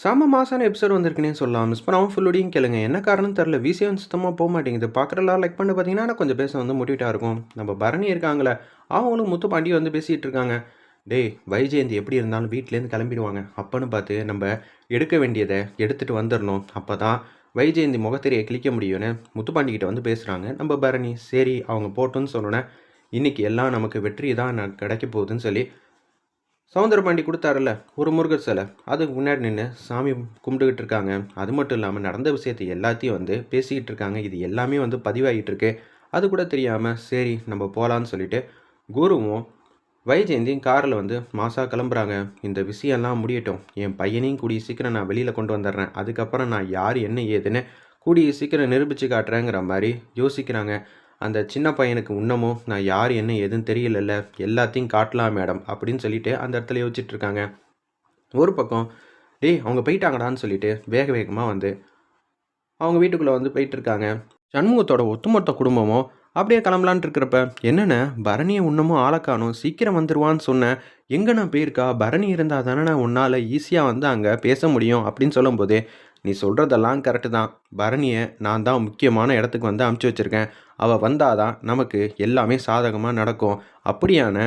செம மாசான எபிசோட் வந்திருக்குன்னே சொல்லலாம். மிஸ் பண்ணாமல் ஃபுல்லோடையும் கேளுங்க. என்ன காரணம் தெரில விசியம் சுத்தமாக போக மாட்டேங்குது. பார்க்குறலாம் லைக் பண்ணி பார்த்தீங்கன்னா கொஞ்சம் பேச வந்து மோட்டிவேட்டாக இருக்கும். நம்ம பரணி இருக்காங்களே அவங்களும் முத்து பாண்டி வந்து பேசிகிட்டு இருக்காங்க. டேய் வைஜெயந்தி எப்படி இருந்தாலும் வீட்டிலேருந்து கிளம்பிடுவாங்க. அப்போன்னு பார்த்து நம்ம எடுக்க வேண்டியதை எடுத்துகிட்டு வந்துடணும். அப்போ தான் வைஜெயந்தி முகத்திரையை கிளிக்க முடியும்னு முத்துப்பாண்டிக்கிட்ட வந்து பேசுகிறாங்க நம்ம பரணி சரி அவங்க போட்டோன்னு சொன்னோன்னே இன்றைக்கி எல்லாம் நமக்கு வெற்றி தான் கிடைக்க போகுதுன்னு சொல்லி சவுந்தரபாண்டி கொடுத்தாருல்ல ஒரு முருகர் சிலை. அதுக்கு முன்னாடி நின்று சாமி கும்பிட்டுக்கிட்டு இருக்காங்க. அது மட்டும் இல்லாமல் நடந்த விஷயத்தை எல்லாத்தையும் வந்து பேசிக்கிட்டு இருக்காங்க. இது எல்லாமே வந்து பதிவாகிட்டு இருக்கு. அது கூட தெரியாமல் சரி நம்ம போகலான்னு சொல்லிட்டு குருவும் வைஜெயந்தியும் காரில் வந்து மாசாக கிளம்புறாங்க. இந்த விஷயம்லாம் முடியட்டும். என் பையனையும் கூடிய சீக்கிரம் நான் வெளியில் கொண்டு வந்துடுறேன். அதுக்கப்புறம் நான் யார் என்ன ஏதுன்னு கூடிய சீக்கிரம் நிரூபித்து காட்டுறேங்கிற மாதிரி யோசிக்கிறாங்க. அந்த சின்ன பையனுக்கு இன்னமும் நான் யார் என்ன எதுவும் தெரியலல்ல. எல்லாத்தையும் காட்டலாம் மேடம் அப்படின்னு சொல்லிட்டு அந்த இடத்துல யோசிச்சுட்டு இருக்காங்க ஒரு பக்கம் டேய் அவங்க போயிட்டாங்கடான்னு சொல்லிட்டு வேக வேகமாக வந்து அவங்க வீட்டுக்குள்ளே வந்து போயிட்டு இருக்காங்க சண்முகத்தோட ஒத்துமொத்த குடும்பமும் அப்படியே கிளம்பலான்ட்டு இருக்கிறப்ப என்னென்ன பரணியை இன்னமும் ஆளக்கானும் சீக்கிரம் வந்துடுவான்னு சொன்னேன் எங்கே நான் போயிருக்கா? பரணி இருந்தால் தானே நான் உன்னால் ஈஸியாக வந்து அங்கே பேச முடியும் அப்படின்னு சொல்லும்போது நீ சொல்கிறதெல்லாம் கரெக்டு தான். பரணியை நான் தான் முக்கியமான இடத்துக்கு வந்து அமுச்சு வச்சுருக்கேன். அவள் வந்தால் தான் நமக்கு எல்லாமே சாதகமாக நடக்கும். அப்படியான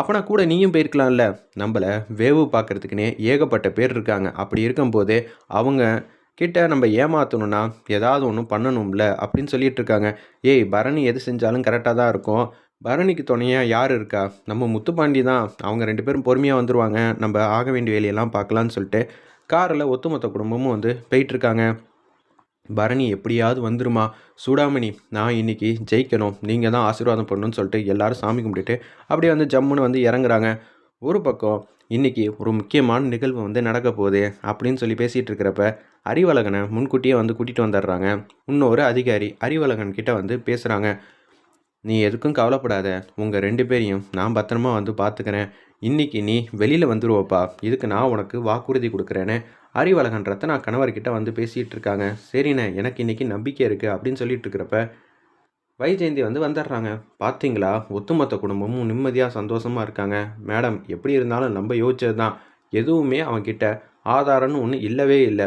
அப்போனா கூட நீயும் போயிருக்கலாம்ல. நம்மளை வேவு பார்க்கறதுக்குனே ஏகப்பட்ட பேர் இருக்காங்க. அப்படி இருக்கும்போது அவங்க கிட்ட நம்ம ஏமாற்றணும்னா ஏதாவது ஒன்று பண்ணணும்ல அப்படின்னு சொல்லிட்டு இருக்காங்க. ஏய் பரணி எது செஞ்சாலும் கரெக்டாக தான் இருக்கும். பரணிக்கு துணையாக யார் இருக்கா? நம்ம முத்துப்பாண்டி தான். அவங்க ரெண்டு பேரும் பொறுமையாக வந்துருவாங்க. நம்ம ஆக வேண்டிய வேலையெல்லாம் பார்க்கலான்னு சொல்லிட்டு காரில் ஒத்துமொத்த குடும்பமும் வந்து போயிட்டுருக்காங்க. பரணி எப்படியாவது வந்துருமா? சூடாமணி நான் இன்னைக்கு ஜெயிக்கணும். நீங்கள் தான் ஆசீர்வாதம் பண்ணணும்னு சொல்லிட்டு எல்லாரும் சாமி கும்பிட்டுட்டு அப்படியே வந்து ஜம்முன்னு வந்து இறங்குறாங்க. ஒரு பக்கம் இன்னைக்கு ஒரு முக்கியமான நிகழ்வு வந்து நடக்க போகுது அப்படின்னு சொல்லி பேசிகிட்டு இருக்கிறப்ப அறிவழகனை முன்கூட்டியே வந்து கூட்டிகிட்டு வந்துடுறாங்க. இன்னொரு அதிகாரி அறிவழகன் கிட்ட வந்து பேசுகிறாங்க நீ எதுக்கும் கவலைப்படாத. உங்கள் ரெண்டு பேரையும் நான் பத்திரமா வந்து பார்த்துக்கிறேன் இன்றைக்கி நீ வெளியில் வந்துடுவப்பா இதுக்கு நான் உனக்கு வாக்குறுதி கொடுக்குறேன்னு அறிவழகன் ரத்தனா கணவர்கிட்ட வந்து பேசிகிட்டு இருக்காங்க. சரிண்ணே எனக்கு இன்னைக்கு நம்பிக்கை இருக்குது அப்படின்னு சொல்லிட்டு இருக்கிறப்ப வைஜெயந்தி வந்து வந்துடுறாங்க. பார்த்தீங்களா ஒட்டுமொத்த குடும்பமும் நிம்மதியாக சந்தோஷமாக இருக்காங்க. மேடம் எப்படி இருந்தாலும் நம்ம யோசிச்சது தான் எதுவுமே அவன்கிட்ட ஆதாரம்னு ஒன்று இல்லவே இல்லை.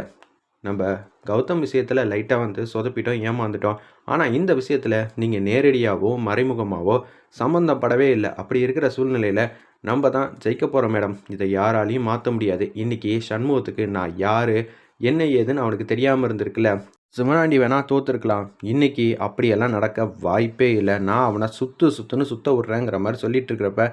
நம்ம கௌதம் விஷயத்தில் லைட்டாக வந்து சொதப்பிட்டோம் ஏமாந்துட்டோம். ஆனால் இந்த விஷயத்தில் நீங்கள் நேரடியாகவோ மறைமுகமாகவோ சம்மந்தப்படவே இல்லை. அப்படி இருக்கிற சூழ்நிலையில் நம்ம தான் ஜெயிக்க போகிறோம் மேடம். இதை யாராலையும் மாற்ற முடியாது. இன்றைக்கி சண்முகத்துக்கு நான் யார் என்ன ஏதுன்னு அவனுக்கு தெரியாமல் இருந்திருக்குல்ல. சிவனாண்டி வேணால் தோத்துருக்கலாம். இன்றைக்கி அப்படியெல்லாம் நடக்க வாய்ப்பே இல்லை. நான் அவனை சுற்று சுற்றுன்னு சுத்த விட்றேங்கிற மாதிரி சொல்லிட்டு இருக்கிறப்ப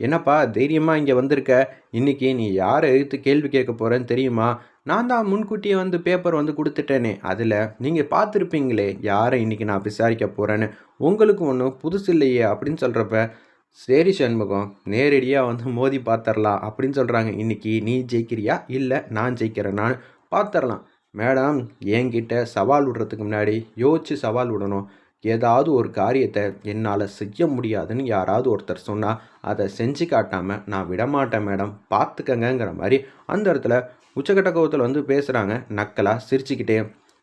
என்னப்பா தைரியமாக இங்கே வந்திருக்க? இன்றைக்கி நீ யாரை எழுத்து கேள்வி கேட்க போகிறேன்னு தெரியுமா? நான் தான் முன்கூட்டியே வந்து பேப்பர் வந்து கொடுத்துட்டேனே. அதில் நீங்கள் பார்த்துருப்பீங்களே யாரை இன்னைக்கு நான் விசாரிக்க போகிறேன்னு உங்களுக்கு ஒன்றும் புதுசு இல்லையே அப்படின்னு சொல்கிறப்ப சரி சண்முகம் நேரடியாக வந்து மோதி பார்த்துடலாம் அப்படின்னு சொல்கிறாங்க இன்றைக்கி நீ ஜெயிக்கிறியா? இல்லை நான் ஜெயிக்கிறேன் நான் பார்த்துடலாம். மேடம் என்கிட்ட சவால் விடுறதுக்கு முன்னாடி யோசிச்சு சவால் விடணும். ஏதாவது ஒரு காரியத்தை என்னால் செய்ய முடியாதுன்னு யாராவது ஒருத்தர் சொன்னால் அதை செஞ்சு காட்டாமல் நான் விடமாட்டேன் மேடம் பார்த்துக்கங்கிற மாதிரி அந்த இடத்துல உச்சக்கட்ட கோவத்தில் வந்து பேசுகிறாங்க நக்கலாக சிரிச்சுக்கிட்டே.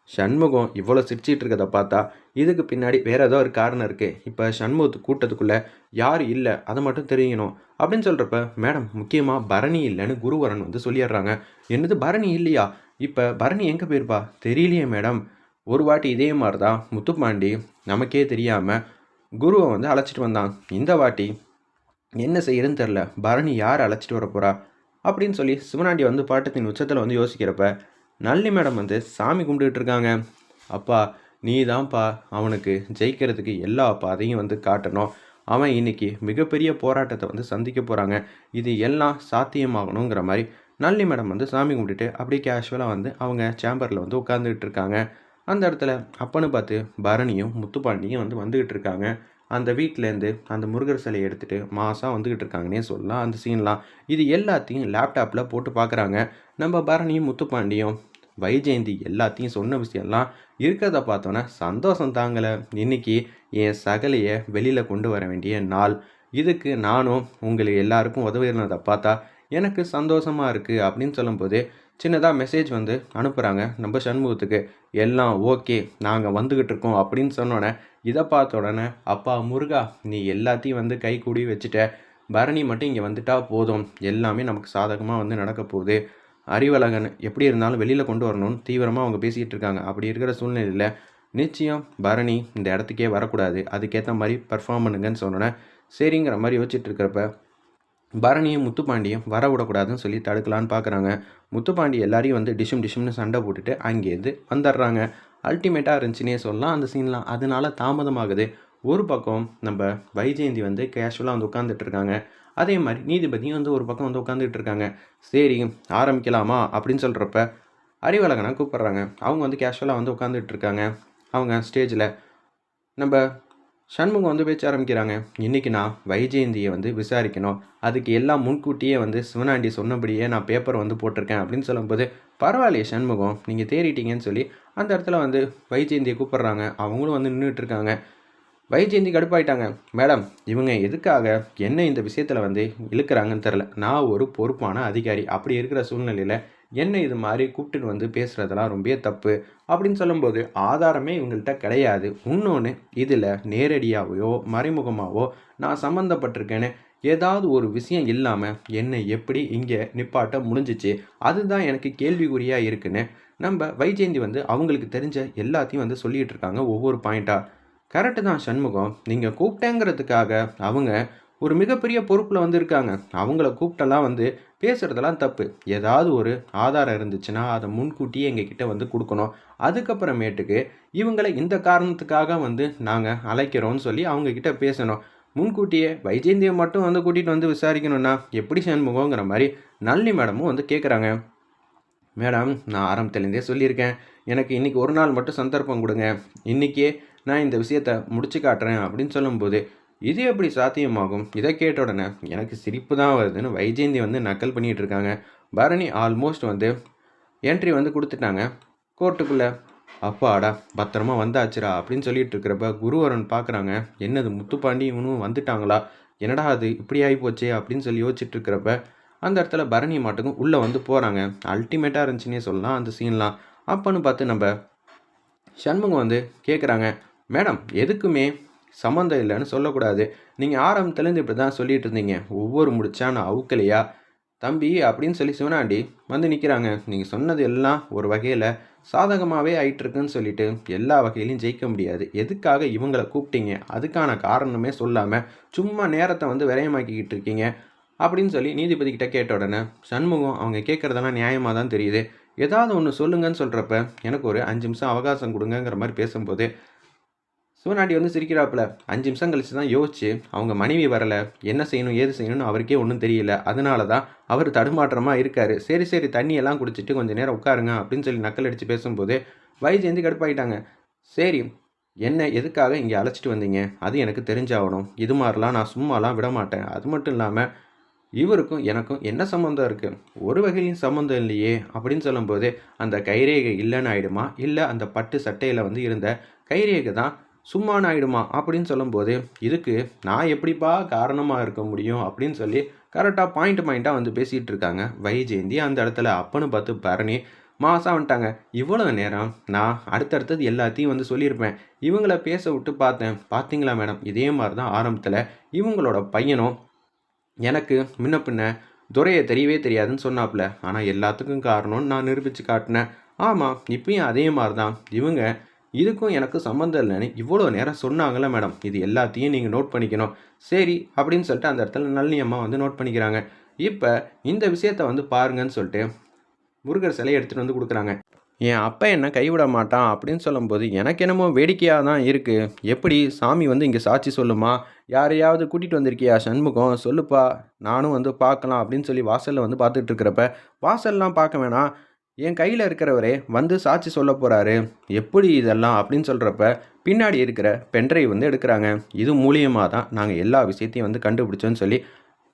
சண்முகம் இவ்வளோ சிரிச்சிட்டு இருக்கதை பார்த்தா இதுக்கு பின்னாடி வேறு ஏதோ ஒரு காரணம் இருக்குது இப்போ சண்முகத்து கூட்டத்துக்குள்ளே யார் இல்லை அதை மட்டும் தெரியணும் அப்படின்னு சொல்கிறப்ப மேடம் முக்கியமாக பரணி இல்லைன்னு குருவரன் வந்து சொல்லிடுறாங்க. என்னது பரணி இல்லையா? இப்போ பரணி எங்கே போயிருப்பா? தெரியலையே மேடம். ஒரு வாட்டி இதே மாதிரி தான் முத்துப்பாண்டி நமக்கே தெரியாமல் குருவை வந்து அழைச்சிட்டு வந்தான். இந்த வாட்டி என்ன செய்யறதுன்னு தெரில பரணி யார் அழைச்சிட்டு வர போகிறா அப்படின்னு சொல்லி சிவனாண்டி வந்து பாட்டத்தின் உச்சத்தில் வந்து யோசிக்கிறப்ப நல்லி மேடம் வந்து சாமி கும்பிட்டுட்டு இருக்காங்க. அப்பா நீ தான்ப்பா அவனுக்கு ஜெயிக்கிறதுக்கு எல்லா பாதையும் வந்து காட்டணும். அவன் இன்னைக்கு மிகப்பெரிய போராட்டத்தை வந்து சந்திக்க போகிறாங்க இது எல்லாம் சாத்தியமாகணுங்கிற மாதிரி நல்லி மேடம் வந்து சாமி கும்பிட்டுட்டு அப்படியே கேஷுவலாக வந்து அவங்க சேம்பரில் வந்து உட்காந்துக்கிட்டு இருக்காங்க. அந்த இடத்துல அப்பன்னு பார்த்து பரணியும் முத்துப்பாண்டியும் வந்து வந்துக்கிட்டு இருக்காங்க. அந்த வீட்டிலேருந்து அந்த முருகர் சிலையை எடுத்துகிட்டு மாதம் வந்துக்கிட்டு இருக்காங்கன்னே சொல்லலாம். அந்த சீன்லாம் இது எல்லாத்தையும் லேப்டாப்பில் போட்டு பார்க்குறாங்க. நம்ம பரணியும் முத்துப்பாண்டியும் வைஜெயந்தி எல்லாத்தையும் சொன்ன விஷயம்லாம் இருக்கிறத பார்த்தோன்னே சந்தோஷம் தாங்கலை. இன்னைக்கு என் சகலையை வெளியில் கொண்டு வர வேண்டிய நாள். இதுக்கு நானும் உங்களுக்கு எல்லாருக்கும் உதவினதை பார்த்தா எனக்கு சந்தோஷமாக இருக்குது அப்படின்னு சொல்லும்போது சின்னதாக மெசேஜ் வந்து அனுப்புகிறாங்க நம்ம சண்முகத்துக்கு எல்லாம் ஓகே நாங்கள் வந்துக்கிட்டு இருக்கோம். அப்படின்னு சொன்னோன்னே இதை பார்த்த உடனே அப்பா முருகா நீ எல்லாத்தையும் வந்து கை கூடி வச்சுட்ட. பரணி மட்டும் இங்கே வந்துட்டால் போதும். எல்லாமே நமக்கு சாதகமாக வந்து நடக்க போகுது. அறிவழகன் எப்படி இருந்தாலும் வெளியில் கொண்டு வரணும்னு தீவிரமாக அவங்க பேசிகிட்டு இருக்காங்க. அப்படி இருக்கிற சூழ்நிலையில் நிச்சயம் பரணி இந்த இடத்துக்கே வரக்கூடாது. அதுக்கேற்ற மாதிரி பர்ஃபார்ம் பண்ணுங்கன்னு சொன்னோன்னே சரிங்கிற மாதிரி யோசிச்சுட்டு இருக்கிறப்ப பரணியும் முத்துப்பாண்டியும் வர விடக்கூடாதுன்னு சொல்லி தடுக்கலான்னு பார்க்குறாங்க. முத்துப்பாண்டி எல்லாரையும் வந்து டிஷும் டிஷும்னு சண்டை போட்டுட்டு அங்கேருந்து வந்துடுறாங்க. அல்டிமேட்டாக இருந்துச்சுன்னே சொல்லலாம். அந்த சீன்லாம் அதனால தாமதமாகுது. ஒரு பக்கம் நம்ம வைஜெயந்தி வந்து கேஷுவலாக வந்து உட்காந்துட்டு இருக்காங்க அதே மாதிரி நீதிபதியும் வந்து ஒரு பக்கம் வந்து உட்காந்துட்டு இருக்காங்க சரி ஆரம்பிக்கலாமா அப்படின்னு சொல்கிறப்ப அறிவழகனை கூப்பிட்றாங்க. அவங்க வந்து கேஷுவலாக வந்து உட்காந்துட்டு இருக்காங்க அவங்க ஸ்டேஜில் நம்ம சண்முகம் வந்து பேச்ச ஆரம்பிக்கிறாங்க. இன்றைக்கி நான் வைஜெயந்தியை வந்து விசாரிக்கணும். அதுக்கு எல்லாம் முன்கூட்டியே வந்து சிவனாண்டி சொன்னபடியே நான் பேப்பர் வந்து போட்டிருக்கேன் அப்படின்னு சொல்லும்போது பரவாயில்லையே சண்முகம் நீங்கள் தேறிட்டீங்கன்னு சொல்லி அந்த இடத்துல வந்து வைஜெயந்தியை கூப்பிட்றாங்க. அவங்களும் வந்து நின்றுட்டுருக்காங்க வைஜெயந்தி கடுப்பாயிட்டாங்க. மேடம் இவங்க எதுக்காக என்ன இந்த விஷயத்தில் வந்து இழுக்கிறாங்கன்னு தெரில நான் ஒரு பொறுப்பான அதிகாரி. அப்படி இருக்கிற சூழ்நிலையில் என்ன இது மாதிரி கூப்பிட்டுன்னு வந்து பேசுகிறதெல்லாம் ரொம்ப தப்பு அப்படின்னு சொல்லும்போது ஆதாரமே இவங்கள்ட்ட கிடையாது. இன்னொன்று இதில் நேரடியாகவோ மறைமுகமாகவோ நான் சம்மந்தப்பட்டிருக்கேன்னு ஏதாவது ஒரு விஷயம் இல்லாமல் என்னை எப்படி இங்கே நிப்பாட்ட முடிஞ்சிச்சு? அதுதான் எனக்கு கேள்விக்குறியாக இருக்குன்னு நம்ம வைஜெயந்தி வந்து அவங்களுக்கு தெரிஞ்ச எல்லாத்தையும் வந்து சொல்லிகிட்டு இருக்காங்க ஒவ்வொரு பாயிண்ட்டாக கரெக்டு தான் சண்முகம். நீங்கள் கூப்பிட்டேங்கிறதுக்காக அவங்க ஒரு மிகப்பெரிய பொறுப்பில் வந்து இருக்காங்க. அவங்கள கூப்பிட்டெல்லாம் வந்து பேசுகிறதெல்லாம் தப்பு. ஏதாவது ஒரு ஆதாரம் இருந்துச்சுன்னா அதை முன்கூட்டியே எங்ககிட்ட வந்து கொடுக்கணும். அதுக்கப்புறமேட்டுக்கு இவங்களை இந்த காரணத்துக்காக வந்து நாங்கள் அழைக்கிறோன்னு சொல்லி அவங்கக்கிட்ட பேசணும். முன்கூட்டியே வைஜெயந்தியை மட்டும் வந்து கூட்டிகிட்டு வந்து விசாரிக்கணும்னா எப்படி சண்முகங்கிற மாதிரி நளினி மேடமும் வந்து கேட்குறாங்க மேடம் நான் ஆரம்பத்துலேருந்தே சொல்லியிருக்கேன். எனக்கு இன்றைக்கி ஒரு நாள் மட்டும் சந்தர்ப்பம் கொடுங்க. இன்றைக்கே நான் இந்த விஷயத்த முடிச்சு காட்டுறேன் அப்படின்னு சொல்லும்போது இது எப்படி சாத்தியமாகும்? இதை கேட்ட உடனே எனக்கு சிரிப்பு தான் வருதுன்னு வைஜெயந்தி வந்து நக்கல் பண்ணிகிட்டு இருக்காங்க. பரணி ஆல்மோஸ்ட் வந்து என்ட்ரி வந்து கொடுத்துட்டாங்க. கோர்ட்டுக்குள்ளே அப்பாடா பத்திரமா வந்தாச்சுடா அப்படின்னு சொல்லிட்டு இருக்கிறப்ப குருவரன் பார்க்குறாங்க என்னது முத்துப்பாண்டி இவனும் வந்துட்டாங்களா? என்னடா அது இப்படி ஆகி போச்சே அப்படின்னு சொல்லி யோசிச்சுட்டு இருக்கிறப்ப அந்த இடத்துல பரணி மாட்டுக்கும் உள்ளே வந்து போகிறாங்க அல்டிமேட்டாக இருந்துச்சுன்னே சொல்லலாம் அந்த சீன்லாம் அப்போன்னு பார்த்து நம்ம சண்முகம் வந்து கேட்குறாங்க மேடம் எதுக்குமே சம்மந்தம் இல்லைன்னு சொல்லக்கூடாது. நீங்கள் ஆரம்பத்துலேருந்து இப்படி தான் சொல்லிட்டு இருந்தீங்க ஒவ்வொரு முடிச்சா நான் அவுக்கலையா? தம்பி அப்படின்னு சொல்லி சிவனாண்டி வந்து நிற்கிறாங்க நீங்கள் சொன்னது எல்லாம் ஒரு வகையில் சாதகமாகவே ஆயிட்டுருக்குன்னு சொல்லிட்டு எல்லா வகையிலையும் ஜெயிக்க முடியாது. எதுக்காக இவங்களை கூப்பிட்டீங்க? அதுக்கான காரணமே சொல்லாமல் சும்மா நேரத்தை வந்து விரயமாக்கிக்கிட்டு இருக்கீங்க. அப்படின்னு சொல்லி நீதிபதி கிட்ட கேட்ட உடனே சண்முகம் அவங்க கேட்குறதெல்லாம் நியாயமாக தான் தெரியுது. ஏதாவது ஒன்று சொல்லுங்கன்னு சொல்கிறப்ப எனக்கு ஒரு அஞ்சு நிமிஷம் அவகாசம் கொடுங்கங்கிற மாதிரி பேசும்போது சிவநாடி வந்து சிரிக்கிறாப்புல அஞ்சு நிமிஷம் கழிச்சு தான் யோசிச்சு அவங்க மனைவி வரலை என்ன செய்யணும் ஏது செய்யணும்னு அவருக்கே ஒன்றும் தெரியல. அதனால தான் அவர் தடுமாற்றமாக இருக்கார். சரி சரி தண்ணியெல்லாம் குடிச்சிட்டு கொஞ்சம் நேரம் உட்காருங்க அப்படின்னு சொல்லி நக்கல் அடித்து பேசும்போது வைஜெயந்தி கடுப்பாயிட்டாங்க. சரி என்ன எதுக்காக இங்கே அழைச்சிட்டு வந்தீங்க? அது எனக்கு தெரிஞ்சாகணும். இது மாதிரிலாம் நான் சும்மாலாம் விட மாட்டேன். அது மட்டும் இல்லாமல் இவருக்கும் எனக்கும் என்ன சம்மந்தம் இருக்குது ஒரு வகையிலையும் சம்மந்தம் இல்லையே அப்படின்னு சொல்லும்போது அந்த கைரேகை இல்லைன்னு ஆயிடுமா? இல்லை அந்த பட்டு சட்டையில் வந்து இருந்த கைரேகை தான் சும்மான் ஆயிடுமா அப்படின்னு சொல்லும்போது இதுக்கு நான் எப்படிப்பா காரணமாக இருக்க முடியும்? அப்படின்னு சொல்லி கரெக்டாக பாயிண்ட் பாயிண்ட்டாக வந்து பேசிகிட்டு இருக்காங்க. வைஜெயந்தி அந்த இடத்துல அப்பன்னு பார்த்து பரணி மாசாக வந்துட்டாங்க. இவ்வளோ நேரம் நான் அடுத்தடுத்தது எல்லாத்தையும் வந்து சொல்லியிருப்பேன். இவங்கள பேச விட்டு பார்த்தேன். பார்த்தீங்களா மேடம்? இதே மாதிரி தான் ஆரம்பத்தில் இவங்களோட பையனும் எனக்கு முன்ன பின்ன துறையை தெரியவே தெரியாதுன்னு சொன்னாப்புல. ஆனால் எல்லாத்துக்கும் காரணம்னு நான் நிரூபித்து காட்டினேன். ஆமாம் இப்பயும் அதே மாதிரி தான் இவங்க இதுக்கும் எனக்கு சம்மந்தம் இல்லைன்னு இவ்வளோ நேரம் சொன்னாங்களே மேடம். இது எல்லாத்தையும் நீங்கள் நோட் பண்ணிக்கணும். சரி அப்படின்னு சொல்லிட்டு அந்த இடத்துல நல்லி அம்மா வந்து நோட் பண்ணிக்கிறாங்க. இப்போ இந்த விஷயத்த வந்து பாருங்கன்னு சொல்லிட்டு முருகர் சிலையை எடுத்துகிட்டு வந்து கொடுக்குறாங்க. என் அப்பா என்ன கைவிட மாட்டான் அப்படின்னு சொல்லும்போது எனக்கு என்னமோ வேடிக்கையாக தான் இருக்குது எப்படி சாமி வந்து இங்கே சாட்சி சொல்லுமா? யாரையாவது கூட்டிகிட்டு வந்திருக்கியா சண்முகம்? சொல்லுப்பா நானும் வந்து பார்க்கலாம் அப்படின்னு சொல்லி வாசலில் வந்து பார்த்துட்டு இருக்கிறப்ப வாசல்லாம் பார்க்க வேணாம். என் கையில் இருக்கிறவரே வந்து சாட்சி சொல்ல போகிறாரு எப்படி இதெல்லாம் அப்படின்னு சொல்கிறப்ப பின்னாடி இருக்கிற பென்ட்ரைவ் வந்து எடுக்கிறாங்க. இது மூலியமாக தான் நாங்கள் எல்லா விஷயத்தையும் வந்து கண்டுபிடிச்சோன்னு சொல்லி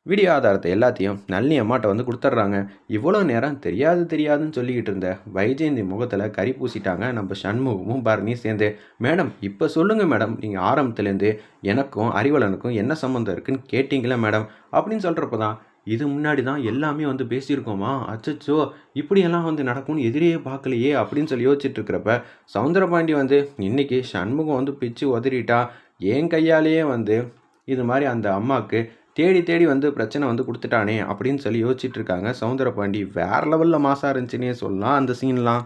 வீடியோ ஆதாரத்தை எல்லாத்தையும் நல்லி அம்மாட்ட வந்து கொடுத்துட்றாங்க. இவ்வளோ நேரம் தெரியாது தெரியாதுன்னு சொல்லிக்கிட்டு இருந்த வைஜெயந்தி முகத்தில் கறி பூசிட்டாங்க நம்ம சண்முகமும் பரணியும் சேர்ந்து. மேடம் இப்போ சொல்லுங்கள் மேடம் நீங்கள் ஆரம்பத்துலேருந்து எனக்கும் அறிவலனுக்கும் என்ன சம்மந்தம் இருக்குன்னு கேட்டிங்களே மேடம்? அப்படின்னு சொல்கிறப்ப தான் இது முன்னாடி தான் எல்லாமே வந்து பேசியிருக்கோமா? அச்சச்சோ இப்படியெல்லாம் வந்து நடக்கும்னு எதிரியே பார்க்கலையே அப்படின்னு சொல்லி யோசிச்சுட்டு இருக்கிறப்ப சவுந்தரபாண்டி வந்து இன்றைக்கி சண்முகம் வந்து பிச்சு உதறிட்டா என் கையாலேயே வந்து இது மாதிரி அந்த அம்மாவுக்கு தேடி தேடி வந்து பிரச்சனை வந்து கொடுத்துட்டானே? அப்படின்னு சொல்லி யோசிச்சுட்டு இருக்காங்க சவுந்தரபாண்டி. வேறு லெவலில் மாசாக இருந்துச்சுன்னே சொல்லலாம் அந்த சீன்லாம்